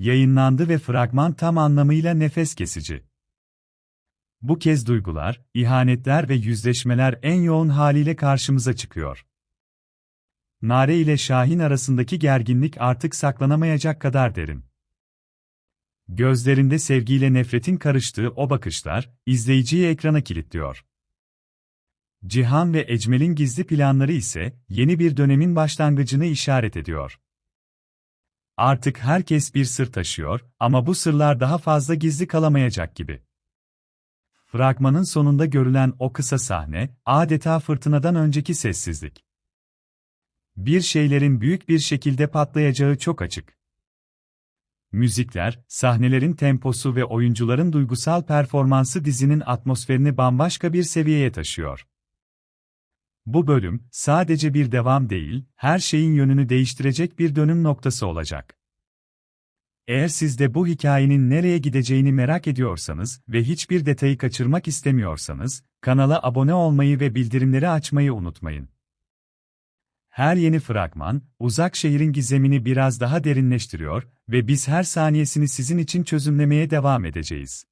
yayınlandı ve fragman tam anlamıyla nefes kesici. Bu kez duygular, ihanetler ve yüzleşmeler en yoğun haliyle karşımıza çıkıyor. Nare ile Şahin arasındaki gerginlik artık saklanamayacak kadar derin. Gözlerinde sevgiyle nefretin karıştığı o bakışlar, izleyiciyi ekrana kilitliyor. Cihan ve Ecmel'in gizli planları ise, yeni bir dönemin başlangıcını işaret ediyor. Artık herkes bir sır taşıyor ama bu sırlar daha fazla gizli kalamayacak gibi. Fragmanın sonunda görülen o kısa sahne, adeta fırtınadan önceki sessizlik. Bir şeylerin büyük bir şekilde patlayacağı çok açık. Müzikler, sahnelerin temposu ve oyuncuların duygusal performansı dizinin atmosferini bambaşka bir seviyeye taşıyor. Bu bölüm, sadece bir devam değil, her şeyin yönünü değiştirecek bir dönüm noktası olacak. Eğer siz de bu hikayenin nereye gideceğini merak ediyorsanız ve hiçbir detayı kaçırmak istemiyorsanız, kanala abone olmayı ve bildirimleri açmayı unutmayın. Her yeni fragman, uzak şehrin gizemini biraz daha derinleştiriyor ve biz her saniyesini sizin için çözümlemeye devam edeceğiz.